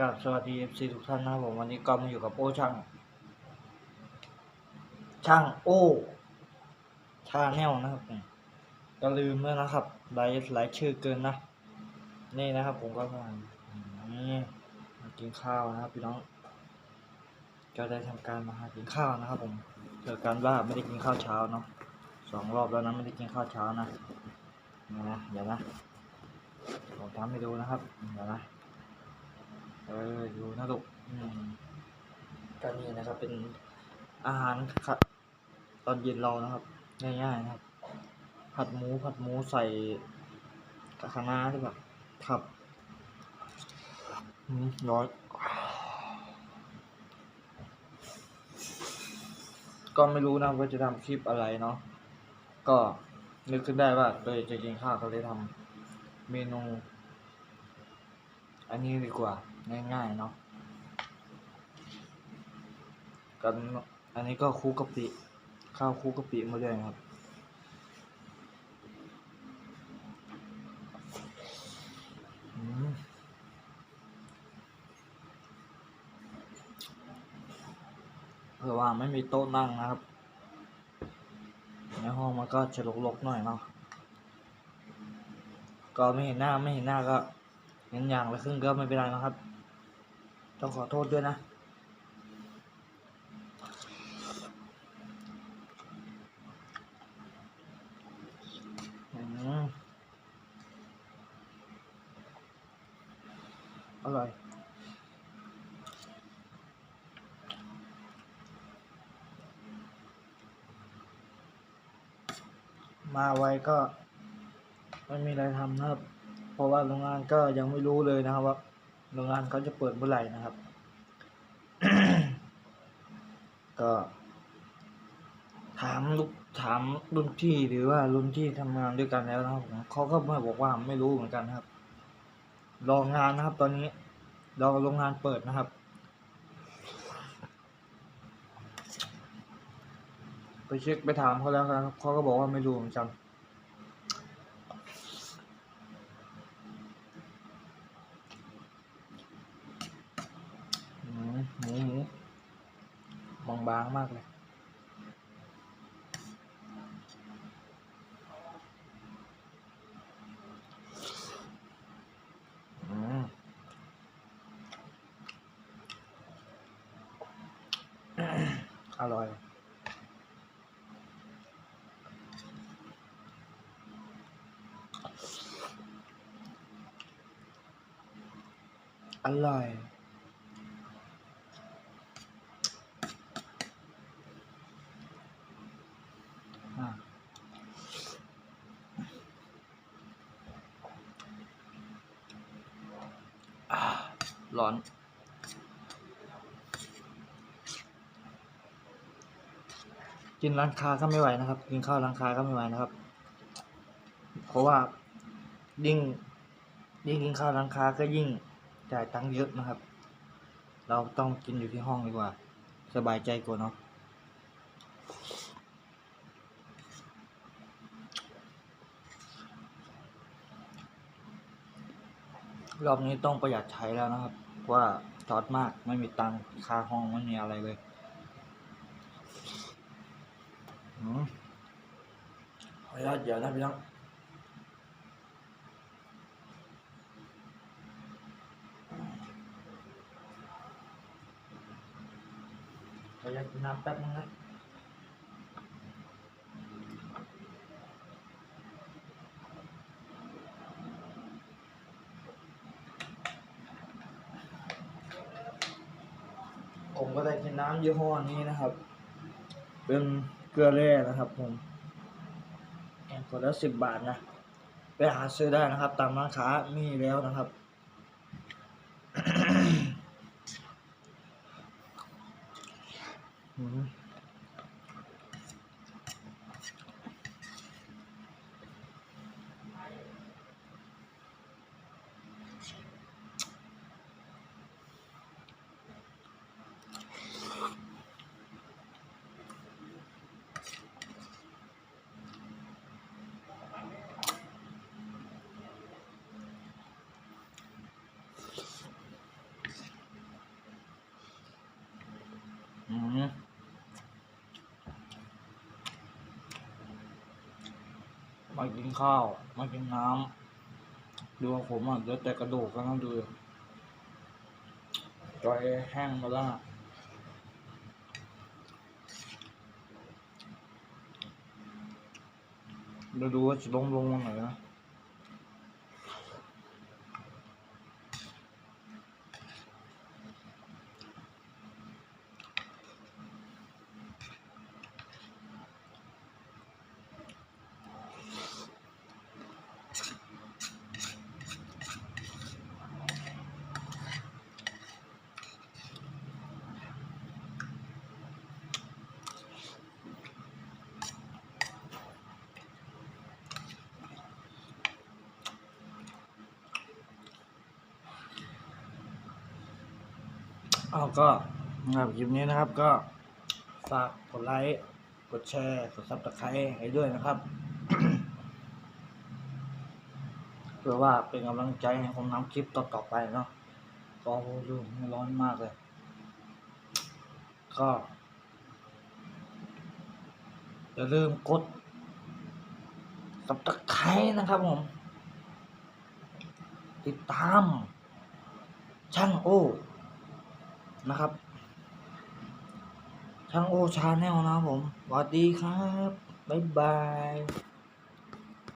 กับสวัสดี FC ทุกท่านนะครับผมวันนี้ก็มาอยู่กับโอ้ช่าง ช่างโอ้ชาแนลนะครับผมก็ลืมแล้วนะครับหลายหลายชื่อเกินนะ นี่นะครับ ผมก็มานี่มากินข้าวนะครับพี่น้องก็ได้ทำการมาหากินข้าวนะครับ ผมเจอกันว่าไม่ได้กินข้าวเช้าเนาะสองรอบแล้วนะไม่ได้กินข้าวเช้านะนะเดี๋ยวนะผมทำให้ดูนะครับเดี๋ยวนะ เอออยู่นะลูกอืมก็นี่นะครับเป็นอาหารครับตอนเย็นเรานะครับ ง่ายๆนะครับ ผัดหมูผัดหมูใส่กะคะน้าใช่ปะครับอืมร้อยก็ไม่รู้นะว่าจะทำคลิปอะไรเนาะก็นึกขึ้นได้ว่าตัวเองจะกินข้าวก็เลยทำเมนู อันนี้ดีกว่า ง่ายๆเนาะกันอันนี้ก็คลุกะปิข้าวคลุกะปิมาด้วยครับเผื่อว่าไม่มีโต๊ะนั่งนะครับ ในห้องมันก็จะรกๆหน่อยเนาะ ก็ไม่เห็นหน้าไม่เห็นหน้าก็เห็นอย่างละครึ่งก็ไม่เป็นไรนะครับ ต้องขอโทษด้วยนะอืมอร่อยมาไวก็ไม่มีอะไรทำนะครับ เพราะว่าโรงงานก็ยังไม่รู้เลยนะครับว่า โรงงานเขาจะเปิดเมื่อไหร่นะครับ ก็ ถามลูกถามรุ่นพี่หรือว่ารุ่นที่ทำงานด้วยกันแล้วนะครับเขาก็มาบอกว่าไม่รู้เหมือนกันนะครับ รองานนะครับ ตอนนี้รอโรงงานเปิดนะครับ ไปเช็คไปถามเขาแล้วครับเขาก็บอกว่าไม่รู้เหมือนกัน อืมหมูหมู บางบางมากเลย อร่อยอร่อย อะอ่า ร้อน กินร้านค้าก็ไม่ไหวนะครับ กินข้าวร้านค้าก็ไม่ไหวนะครับ เพราะว่ายิ่งยิ่งกินข้าวร้านค้าก็ยิ่งจ่ายตังค์เยอะนะครับ เราต้องกินอยู่ที่ห้องดีกว่า สบายใจกว่าเนาะ รอบนี้ต้องประหยัดใช้แล้วนะครับว่าจอดมากไม่มีตังค่าห้องไม่มีอะไรเลยอืมขออนุญาตเดี๋ยวนะพี่น้องขออนุญาตกินน้ำแป๊บนึงนะ ผมก็ได้กินน้ำยี่ห้อนี้นะครับ เป็นเกลือแร่นะครับผมขวดละสิบบาทนะ ไปหาซื้อได้นะครับ ตามร้านค้ามีแล้วนะครับ อืม มากินข้าว มากินน้ำดูของผมอะเดี๋ยวแต่กระดูกกันนะดูจอยแห้งมาแล้วอะเราดูว่าจะลงลงมาไหนนะ เอาก็ับคลิปนี้นะครับก็ฝากกดไลค์ กดแชร์ กดซับสไครต์ให้ด้วยนะครับ เพื่อว่าเป็นกำลังใจให้ผมทำคลิปต่อๆไปเนาะก็อ้ดูมันร้อนมากเลย ก็อย่าลืมกดซับสไครต์นะครับผม ติดตาม ช่างโอ้ นะครับ ช่างโอชาแนลนะครับผมสวัสดีครับ บ๊ายบาย